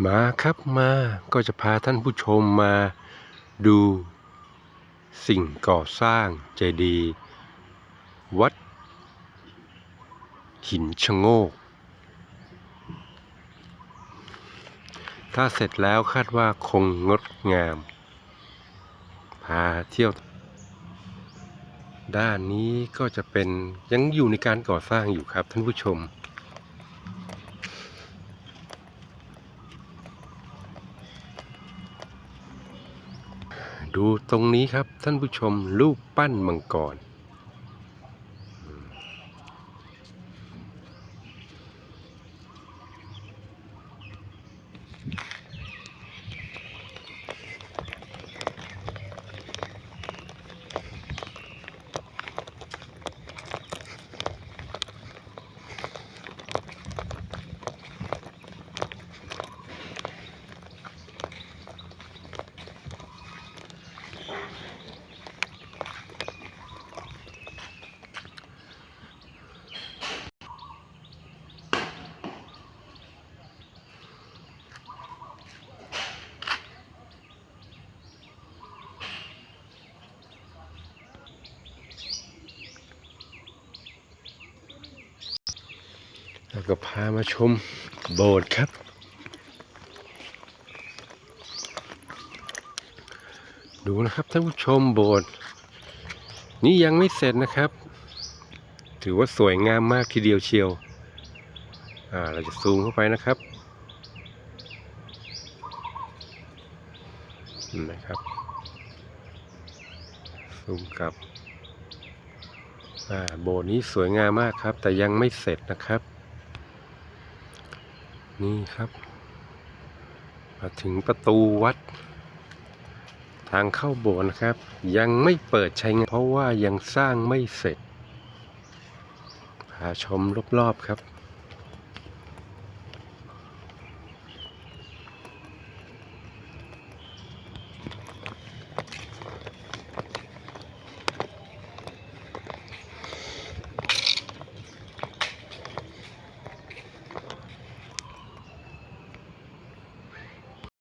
มาครับมาก็จะพาท่านผู้ชมมาดูสิ่งก่อสร้างเจดีย์วัด หินชะโงก ถ้าเสร็จแล้วคาดว่าคงงดงาม พาเที่ยว ด้านนี้ก็จะเป็นยังอยู่ในการก่อสร้างอยู่ครับท่านผู้ชม ดูตรงนี้ครับท่านผู้ชมรูปปั้นมังกร แล้วก็พามาชมโบสถ์ครับ ดูนะครับท่านผู้ชมโบสถ์นี่ยังไม่เสร็จนะครับ ถือว่าสวยงามมากทีเดียวเชียว อ่าเราจะซูมเข้าไปนะครับนะครับซูมกลับ อ่าโบสถ์นี้สวยงามมากครับ แต่ยังไม่เสร็จนะครับ นี่ครับ มาถึงประตูวัด ทางเข้าโบสถ์นะครับ ยังไม่เปิดใช้งานเพราะว่ายังสร้างไม่เสร็จพาชมรอบๆครับ